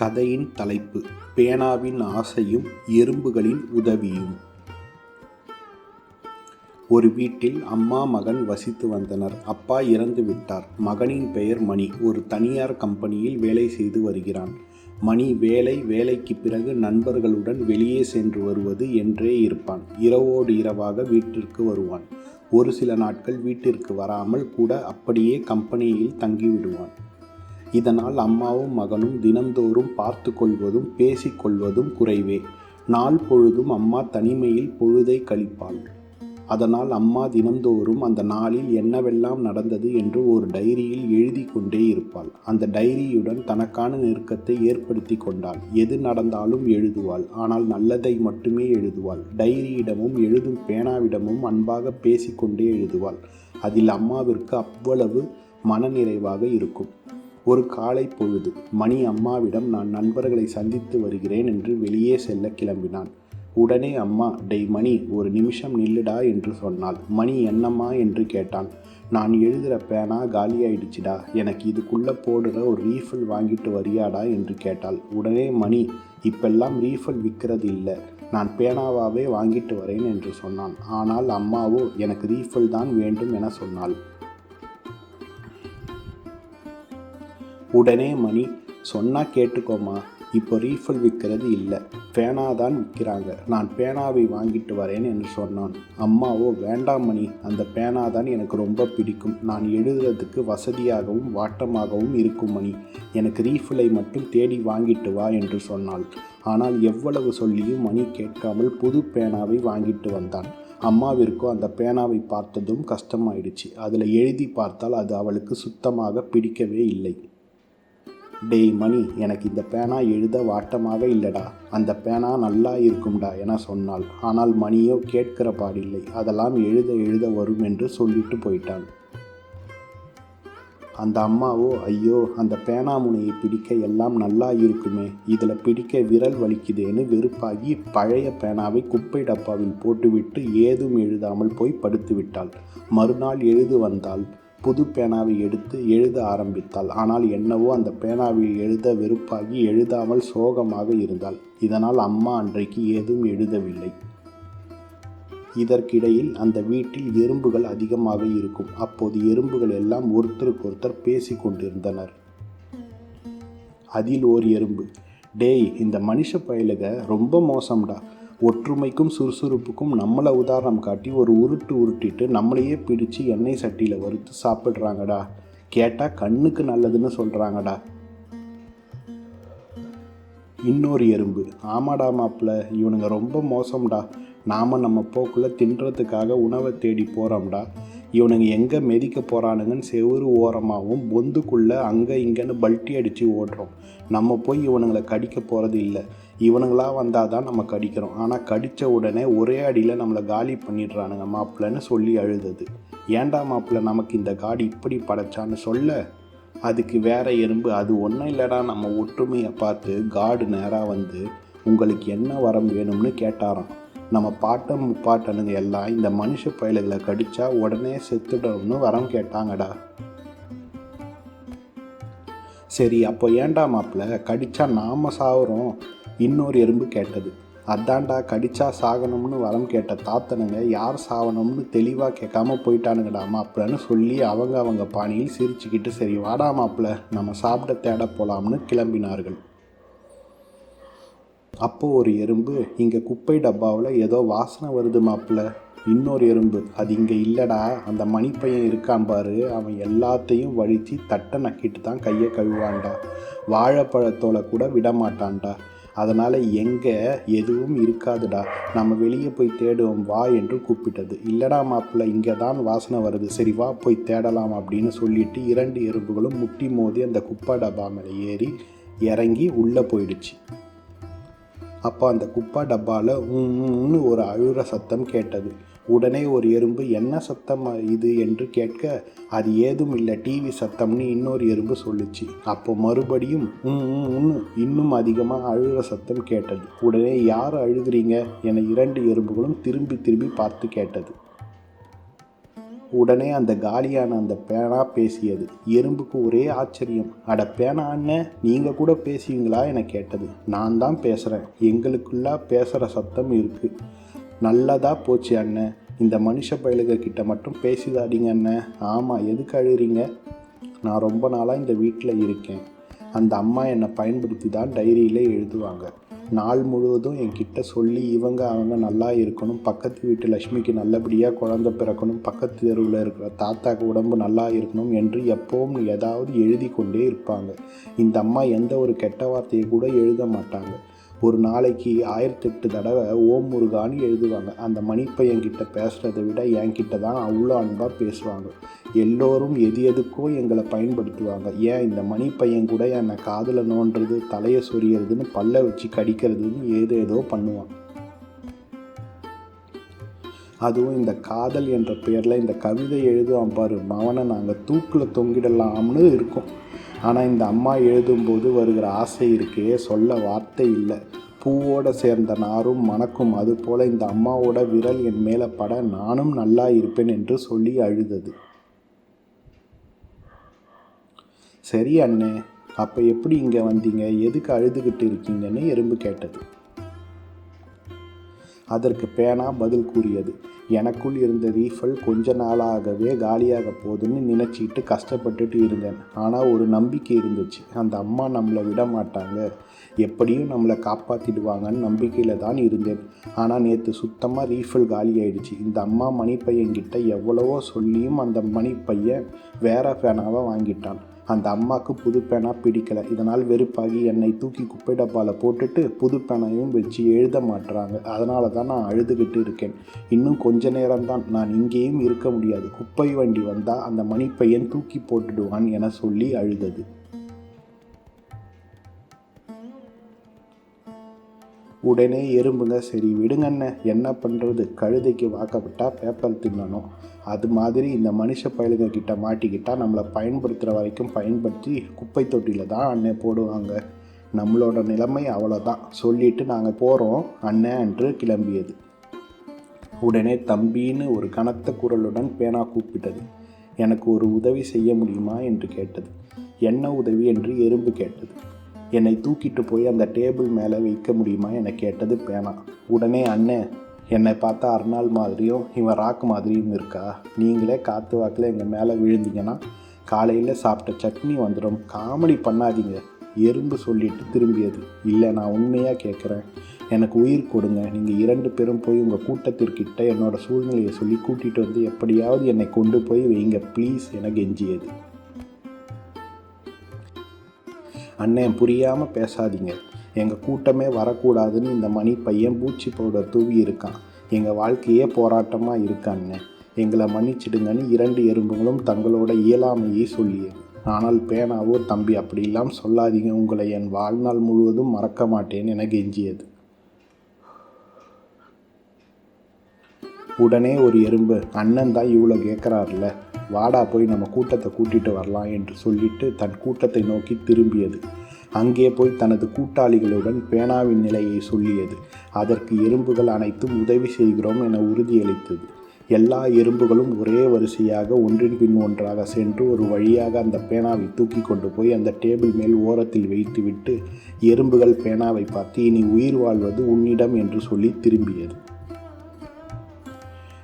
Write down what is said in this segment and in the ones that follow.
கதையின் தலைப்பு பேனாவின் ஆசையும் எறும்புகளின் உதவியும். ஒரு வீட்டில் அம்மா மகன் வசித்து வந்தனர். அப்பா இறந்து விட்டார். மகனின் பெயர் மணி. ஒரு தனியார் கம்பெனியில் வேலை செய்து வருகிறான். மணி வேலை வேலைக்கு பிறகு நண்பர்களுடன் வெளியே சென்று வருவது என்றே இருப்பான். இரவோடு இரவாக வீட்டிற்கு வருவான். ஒரு சில நாட்கள் வீட்டிற்கு வராமல் கூட அப்படியே கம்பெனியில் தங்கிவிடுவான். இதனால் அம்மாவும் மகனும் தினந்தோறும் பார்த்து கொள்வதும் பேசிக்கொள்வதும் குறைவே. நாள் பொழுதும் அம்மா தனிமையில் பொழுதை கழிப்பாள். அதனால் அம்மா தினந்தோறும் அந்த நாளில் என்னவெல்லாம் நடந்தது என்று ஒரு டைரியில் எழுதி கொண்டே இருப்பாள். அந்த டைரியுடன் தனக்கான நெருக்கத்தை ஏற்படுத்தி கொண்டாள். எது நடந்தாலும் எழுதுவாள். ஆனால் நல்லதை மட்டுமே எழுதுவாள். டைரியிடமும் எழுதும் பேனாவிடமும் அன்பாக பேசிக்கொண்டே எழுதுவாள். அதில் அம்மாவிற்கு அவ்வளவு மனநிறைவாக இருக்கும். ஒரு காலை பொழுது. மணி அம்மாவிடம் நான் நண்பர்களை சந்தித்து வருகிறேன் என்று வெளியே செல்ல கிளம்பினான். உடனே அம்மா டெய் மணி ஒரு நிமிஷம் நில்லுடா என்று சொன்னாள். மணி என்னம்மா? என்று கேட்டான். நான் எழுதுகிற பேனா காலியாயிடுச்சுடா. எனக்கு இதுக்குள்ளே போடுற ஒரு ரீஃபில் வாங்கிட்டு வரியாடா? என்று கேட்டாள். உடனே மணி இப்பெல்லாம் ரீஃபில் விற்கிறது இல்லை. நான் பேனாவாகவே வாங்கிட்டு வரேன் என்று சொன்னான். ஆனால் அம்மாவோ எனக்கு ரீஃபில் தான் வேண்டும் என சொன்னாள். உடனே மணி சொன்னால் கேட்டுக்கோமா இப்போ ரீஃபில் விற்கிறது இல்லை. பேனா தான் விற்கிறாங்க. நான் பேனாவை வாங்கிட்டு வரேன் என்று சொன்னான். அம்மாவோ வேண்டாம் மணி. அந்த பேனா தான் எனக்கு ரொம்ப பிடிக்கும். நான் எழுதுறதுக்கு வசதியாகவும் வாட்டமாகவும் இருக்கும் மணி. எனக்கு ரீஃபிலை மட்டும் தேடி வாங்கிட்டு வா என்று சொன்னாள். ஆனால் எவ்வளவு சொல்லியும் மணி கேட்காமல் புது பேனாவை வாங்கிட்டு வந்தான். அம்மாவிற்கோ அந்த பேனாவை பார்த்ததும் கஷ்டமாயிடுச்சு. அதில் எழுதி பார்த்தால் அது அவளுக்கு சுத்தமாக பிடிக்கவே இல்லை. டேய் மணி எனக்கு இந்த பேனா எழுத வாட்டமாக இல்லைடா. அந்த பேனா நல்லா இருக்கும்டா என சொன்னாள். ஆனால் மணியோ கேட்கிற பாடில்லை. அதெல்லாம் எழுத எழுத வரும் என்று சொல்லிட்டு போயிட்டான். அந்த அம்மாவோ ஐயோ அந்த பேனா முனையை பிடிக்க எல்லாம் நல்லா இருக்குமே. இதில் பிடிக்க விரல் வலிக்குதேன்னு வெறுப்பாகி பழைய பேனாவை குப்பை டப்பாவில் போட்டுவிட்டு ஏதும் எழுதாமல் போய் படுத்து விட்டாள் மறுநாள் எழுது வந்தால் புது பேனாவை எடுத்து எழுத ஆரம்பித்தாள். ஆனால் என்னவோ அந்த பேனாவில் எழுத வெறுப்பாகி எழுதாமல் சோகமாக இருந்தாள். இதனால் அம்மா அன்றைக்கு ஏதும் எழுதவில்லை. இதற்கிடையில் அந்த வீட்டில் எறும்புகள் அதிகமாக இருக்கும். அப்போது எறும்புகள் எல்லாம் ஒருத்தருக்கொருத்தர் பேசி கொண்டிருந்தனர். அதில் ஓர் எறும்பு. டேய் இந்த மனுஷ பயலுக ரொம்ப மோசம்டா. ஒற்றுமைக்கும் சுறுசுறுப்புக்கும் நம்மளை உதாரணம் காட்டி ஒரு உருட்டு உருட்டிட்டு நம்மளையே பிடிச்சு எண்ணெய் சட்டியில் வறுத்து சாப்பிட்றாங்கடா. கேட்டால் கண்ணுக்கு நல்லதுன்னு சொல்கிறாங்கடா இன்னொரு எறும்பு. ஆமாடா மாப்பிள்ள இவனுங்க ரொம்ப மோசம்டா. நாம் நம்ம போக்கில் தின்றதுக்காக உணவை தேடி போகிறோம்டா இவனுங்க எங்கே மெதிக்க போகிறானுங்கன்னு செவுறு ஓரமாகவும் பொந்துக்குள்ளே அங்கே இங்கேன்னு பல்ட்டி அடித்து ஓடுறோம். நம்ம போய் இவனுங்களை கடிக்க போகிறது இல்லை. இவனுங்களாக வந்தால் தான் நம்ம கடிக்கிறோம். ஆனால் கடித்த உடனே ஒரே அடியில் நம்மளை காலி பண்ணிடுறானுங்க மாப்பிள்ளன்னு சொல்லி அழுதது. ஏண்டா மாப்பிள்ள நமக்கு இந்த காடி இப்படி படைச்சான்னு சொல்ல? அதுக்கு வேற எறும்பு அது ஒன்றும் இல்லைடா. நம்ம ஒற்றுமையை பார்த்து காடு நேராக வந்து உங்களுக்கு என்ன வரம் வேணும்னு கேட்டாராம். நம்ம பாட்டம் முப்பாட்டனுங்க எல்லாம் இந்த மனுஷ பயலுகளை கடிச்சா உடனே செத்துடணும்னு வரம் கேட்டாங்கடா. சரி அப்போ ஏண்டா மாப்பிள்ள கடிச்சா நாம சாகுறோம் இன்னொரு எறும்பு கேட்டது. அதான்டா கடிச்சா சாகணும்னு வரம் கேட்ட தாத்தனுங்க யார் சாகணும்னு தெளிவாக கேட்காம போயிட்டானுங்கடா மாப்பிள்ளன்னு சொல்லி அவங்க அவங்க பாணியில் சிரிச்சுக்கிட்டு சரி வாடா மாப்பிள்ள நம்ம சாப்பிட தேட போலாம்னு கிளம்பினார்கள். அப்போது ஒரு எறும்பு இங்கே குப்பை டப்பாவில் ஏதோ வாசனை வருது மாப்பிள்ள. இன்னொரு எறும்பு அது இங்கே இல்லைடா அந்த மணிப்பையன் இருக்கான் பாரு. அவன் எல்லாத்தையும் வழித்து தட்டை நக்கிட்டு தான் கையை கழுவான்டா. வாழைப்பழத்தோலை கூட விட மாட்டான்டா அதனால் எங்கே எதுவும் இருக்காதுடா. நம்ம வெளியே போய் தேடுவோம் வா என்று கூப்பிட்டது. இல்லடா மாப்பிள்ள இங்கே தான் வாசனை வருது. சரி வா போய் தேடலாம் அப்படின்னு சொல்லிட்டு இரண்டு எறும்புகளும் முட்டி மோதி அந்த குப்பை டப்பா மேலே ஏறி இறங்கி உள்ளே போயிடுச்சு. அப்போ அந்த குப்பா டப்பாவில் உன்னு ஒரு அழுகிற சத்தம் கேட்டது. உடனே ஒரு எறும்பு என்ன சத்தம் இது? என்று கேட்க அது ஏதும் இல்லை டிவி சத்தம்னு இன்னொரு எறும்பு சொல்லுச்சு. அப்போ மறுபடியும் இன்னும் அதிகமாக அழுகிற சத்தம் கேட்டது. உடனே யார் அழுகிறீங்க என இரண்டு எறும்புகளும் திரும்பி திரும்பி பார்த்து கேட்டது. உடனே அந்த காலியான அந்த பேனா பேசியது. எறும்புக்கு ஒரே ஆச்சரியம். அட பேனா அண்ணன் நீங்கள் கூட பேசுவீங்களா? என கேட்டது. நான் தான் பேசுகிறேன் எங்களுக்குள்ளா பேசுகிற சத்தம் இருக்குது நல்லதாக போச்சு அண்ணன் இந்த மனுஷ பயலுக கிட்ட மட்டும் பேசிதாடிங்க அண்ணன் ஆமாம் எதுக்கு அழுறீங்க? நான் ரொம்ப நாளாக இந்த வீட்டில் இருக்கேன். அந்த அம்மா என்னை பயன்படுத்தி தான் டைரியில் எழுதுவாங்க. நாள் முழுவதும் என்கிட்ட சொல்லி இவங்க அவங்க நல்லா இருக்கணும். பக்கத்து வீட்டு லக்ஷ்மிக்கு நல்லபடியாக குழந்தை பிறக்கணும். பக்கத்து தெருவில் இருக்கிற தாத்தாக்கு உடம்பு நல்லா இருக்கணும் என்று எப்பவும் ஏதாவது எழுதி கொண்டே இருப்பாங்க. இந்த அம்மா எந்த ஒரு கெட்ட வார்த்தையை கூட எழுத மாட்டாங்க. ஒரு நாளைக்கு ஆயிரத்தெட்டு தடவை ஓம் முருகான்னு எழுதுவாங்க. அந்த மணிப்பையன்கிட்ட பேசுகிறத விட என்கிட்ட தான் அவ்வளோ அன்பாக பேசுவாங்க. எல்லோரும் எது எதுக்கோ எங்களை பயன்படுத்துவாங்க. ஏன் இந்த மணிப்பையன் கூட என்னை காதில் நோண்டுறது தலையை சொரியறதுன்னு பல்ல வச்சு கடிக்கிறதுன்னு ஏதோ ஏதோ பண்ணுவான். அதுவும் இந்த காதல் என்ற பெயரில் இந்த கவிதை எழுதுவான் பாரு மவனை நாங்கள் தூக்கில் தொங்கிடலாம்னு இருக்கோம். ஆனால் இந்த அம்மா எழுதும்போது வருகிற ஆசை இருக்கே சொல்ல வார்த்தை இல்லை. பூவோட சேர்ந்த நாரும் மணக்கும் அதுபோல இந்த அம்மாவோட விரல் என் மேலே பட நானும் நல்லா இருப்பேன் என்று சொல்லி அழுதது. சரி அண்ணே அப்போ எப்படி இங்கே வந்தீங்க? எதுக்கு அழுதுகிட்டு இருக்கீங்கன்னு எறும்பு கேட்டது. அதற்கு பேனா பதில் கூறியது. எனக்குள் இருந்த ரீஃபல் கொஞ்ச நாளாகவே காலியாக போகுதுன்னு நினச்சிக்கிட்டு கஷ்டப்பட்டுட்டு இருந்தேன். ஆனால் ஒரு நம்பிக்கை இருந்துச்சு. அந்த அம்மா நம்மளை விட மாட்டாங்க. எப்படியும் நம்மளை காப்பாற்றிடுவாங்கன்னு நம்பிக்கையில் தான் இருந்தேன். ஆனால் நேற்று சுத்தமாக ரீஃபில் காலி ஆயிடுச்சு இந்த அம்மா மணிப்பையன்கிட்ட எவ்வளவோ சொல்லியும் அந்த மணிப்பையன் வேற பேனாவை வாங்கிட்டான். அந்த அம்மாவுக்கு புது பேனா பிடிக்கல. இதனால் வெறுப்பாகி என்னை தூக்கி குப்பை டப்பாவில் போட்டுட்டு புது பேனையும் வச்சு எழுத மாட்டுறாங்க அதனால தான் நான் அழுதுகிட்டு இருக்கேன். இன்னும் கொஞ்ச நேரம்தான். நான் இங்கேயும் இருக்க முடியாது. குப்பை வண்டி வந்தால் அந்த மணிப்பையன் தூக்கி போட்டுடுவான் என சொல்லி அழுதது. உடனே எறும்புங்க சரி விடுங்கண்ணே. என்ன பண்ணுறது கழுதைக்கு வாக்கப்பட்டால் பேப்பர் தின்னணும். அது மாதிரி இந்த மனுஷ பயலுங்க கிட்ட மாட்டிக்கிட்டால் நம்மளை பயன்படுத்துகிற வரைக்கும் பயன்படுத்தி குப்பை தொட்டியில் தான் அண்ணன் போடுவாங்க. நம்மளோட நிலைமை அவ்வளோதான் சொல்லிட்டு நாங்கள் போகிறோம் அண்ணன் என்று கிளம்பியது. உடனே தம்பின்னு ஒரு கனத்த குரலுடன் பேனா கூப்பிட்டது. எனக்கு ஒரு உதவி செய்ய முடியுமா என்று கேட்டது. என்ன உதவி என்று எறும்பு கேட்டது. என்னை தூக்கிட்டு போய் அந்த டேபிள் மேலே வைக்க முடியுமா என கேட்டது பேனா. உடனே அண்ணன் என்னை பார்த்தா அர்னால் மாதிரியும் இவன் ராக்கு மாதிரியும் இருக்கா? நீங்களே காற்று வாக்கில் எங்கள் மேலே விழுந்தீங்கன்னா காலையில் சாப்பிட்ட சட்னி வந்துடும். காமெடி பண்ணாதீங்க. எறும்பு சொல்லிட்டு திரும்பியது. இல்லை நான் உண்மையாக கேட்குறேன் எனக்கு உயிர் கொடுங்க. நீங்கள் இரண்டு பேரும் போய் உங்கள் கூட்டத்திற்கிட்ட என்னோடய சூழ்நிலையை சொல்லி கூட்டிகிட்டு வந்து எப்படியாவது என்னை கொண்டு போய் வைங்க. ப்ளீஸ் என கெஞ்சியது. அண்ணன் புரியாமல் பேசாதீங்க. எங்கள் கூட்டமே வரக்கூடாதுன்னு இந்த மணி பையன் பூச்சி பவுடர் தூவி இருக்கான். எங்கள் வாழ்க்கையே போராட்டமாக இருக்கான்னு எங்களை மன்னிச்சிடுங்கன்னு இரண்டு எறும்புகளும் தங்களோட இயலாமையை சொல்லியது ஆனால் பேனாவோ தம்பி அப்படிலாம் சொல்லாதீங்க. உங்களை என் வாழ்நாள் முழுவதும் மறக்க மாட்டேன் என கெஞ்சியது. உடனே ஒரு எறும்பு அண்ணன் தான் இவ்வளோ கேட்குறாருல வாடா போய் நம்ம கூட்டத்தை கூட்டிகிட்டு வரலாம் என்று சொல்லிட்டு தன் கூட்டத்தை நோக்கி திரும்பியது. அங்கே போய் தனது கூட்டாளிகளுடன் பேனாவின் நிலையை சொல்லியது. அதற்கு எறும்புகள் அனைத்தும் உதவி செய்கிறோம் என உறுதியளித்தது. எல்லா எறும்புகளும் ஒரே வரிசையாக ஒன்றின் பின் ஒன்றாக சென்று ஒரு வழியாக அந்த பேனாவை தூக்கி கொண்டு போய் அந்த டேபிள் மேல் ஓரத்தில் வைத்துவிட்டு எறும்புகள் பேனாவை பார்த்து இனி உயிர் வாழ்வது உன்னிடம் என்று சொல்லி திரும்பியது.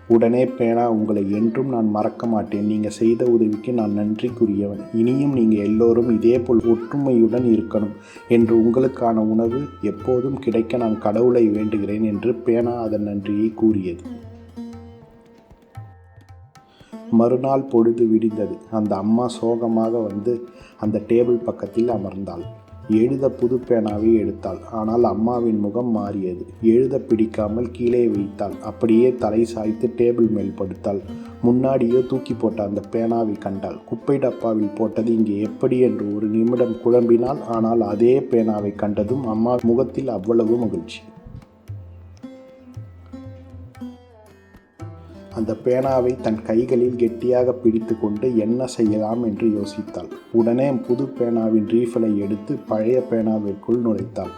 உடனே பேனா உங்களை என்றும் நான் மறக்க மாட்டேன். நீங்கள் செய்த உதவிக்கு நான் நன்றிக்குரியவன். இனியும் நீங்கள் எல்லோரும் இதேபோல் ஒற்றுமையுடன் இருக்கணும் என்று உங்களுக்கான உணவு எப்போதும் கிடைக்க நான் கடவுளை வேண்டுகிறேன் என்று பேனா அதன் நன்றியை கூறியது. மறுநாள் பொழுது விடிந்தது. அந்த அம்மா சோகமாக வந்து அந்த டேபிள் பக்கத்தில் அமர்ந்தாள். எழுத புது பேனாவை எடுத்தாள். ஆனால் அம்மாவின் முகம் மாறியது. எழுத பிடிக்காமல் கீழே வைத்தாள். அப்படியே தலை சாய்த்து டேபிள் மேல் படுத்தாள். முன்னாடியோ தூக்கி போட்ட அந்த பேனாவை கண்டாள். குப்பை டப்பாவில் போட்டது இங்கே எப்படி என்று ஒரு நிமிடம் குழம்பினாள். ஆனால் அதே பேனாவை கண்டதும் அம்மா முகத்தில் அவ்வளவு மகிழ்ச்சி. அந்த பேனாவை தன் கைகளில் கெட்டியாக பிடித்து கொண்டு என்ன செய்யலாம் என்று யோசித்தாள். உடனே புது பேனாவின் ரீஃபிலை எடுத்து பழைய பேனாவிற்குள் நுழைத்தாள்.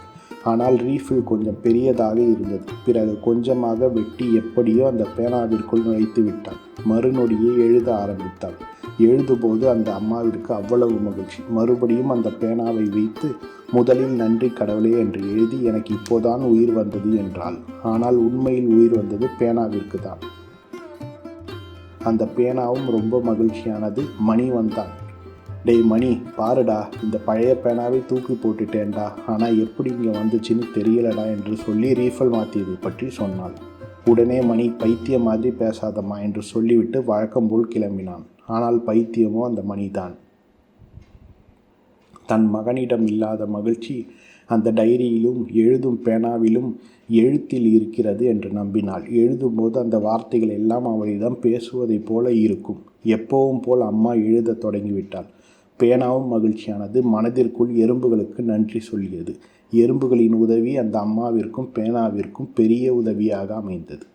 ஆனால் ரீஃபில் கொஞ்சம் பெரியதாக இருந்தது. பிறகு கொஞ்சமாக வெட்டி எப்படியோ அந்த பேனாவிற்குள் நுழைத்து விட்டாள். மறுநொடியை எழுத ஆரம்பித்தாள். எழுதும்போது அந்த அம்மாவிற்கு அவ்வளவு மகிழ்ச்சி. மறுபடியும் அந்த பேனாவை வைத்து முதலில் நன்றி கடவுளே என்று எழுதி எனக்கு இப்போதான் உயிர் வந்தது என்றாள். ஆனால் உண்மையில் உயிர் வந்தது பேனாவிற்கு தான் அந்த பேனாவும் ரொம்ப மகிழ்ச்சியானது. மணி வந்தான். டேய் மணி பாருடா இந்த பழைய பேனாவை தூக்கி போட்டுட்டேன்டா. ஆனால் எப்படி இங்கே வந்துச்சுன்னு தெரியலடா என்று சொல்லி ரீஃபல் மாற்றியதை பற்றி சொன்னாள். உடனே மணி பைத்தியம் மாதிரி பேசாதம்மா என்று சொல்லிவிட்டு வழக்கம் போல் கிளம்பினான். ஆனால் பைத்தியமோ அந்த மணிதான். தன் மகனிடம் இல்லாத மகிழ்ச்சி அந்த டைரியிலும் எழுதும் பேனாவிலும் எழுத்தில் இருக்கிறது என்று நம்பினாள். எழுதும்போது அந்த வார்த்தைகள் எல்லாம் அவளிடம் பேசுவதைப் போல இருக்கும். எப்பவும் போல் அம்மா எழுதத் தொடங்கிவிட்டாள். பேனாவும் மகிழ்ச்சியானது மனதிற்குள் எறும்புகளுக்கு நன்றி சொல்லியது. எறும்புகளின் உதவி அந்த அம்மாவிற்கும் பேனாவிற்கும் பெரிய உதவியாக அமைந்தது.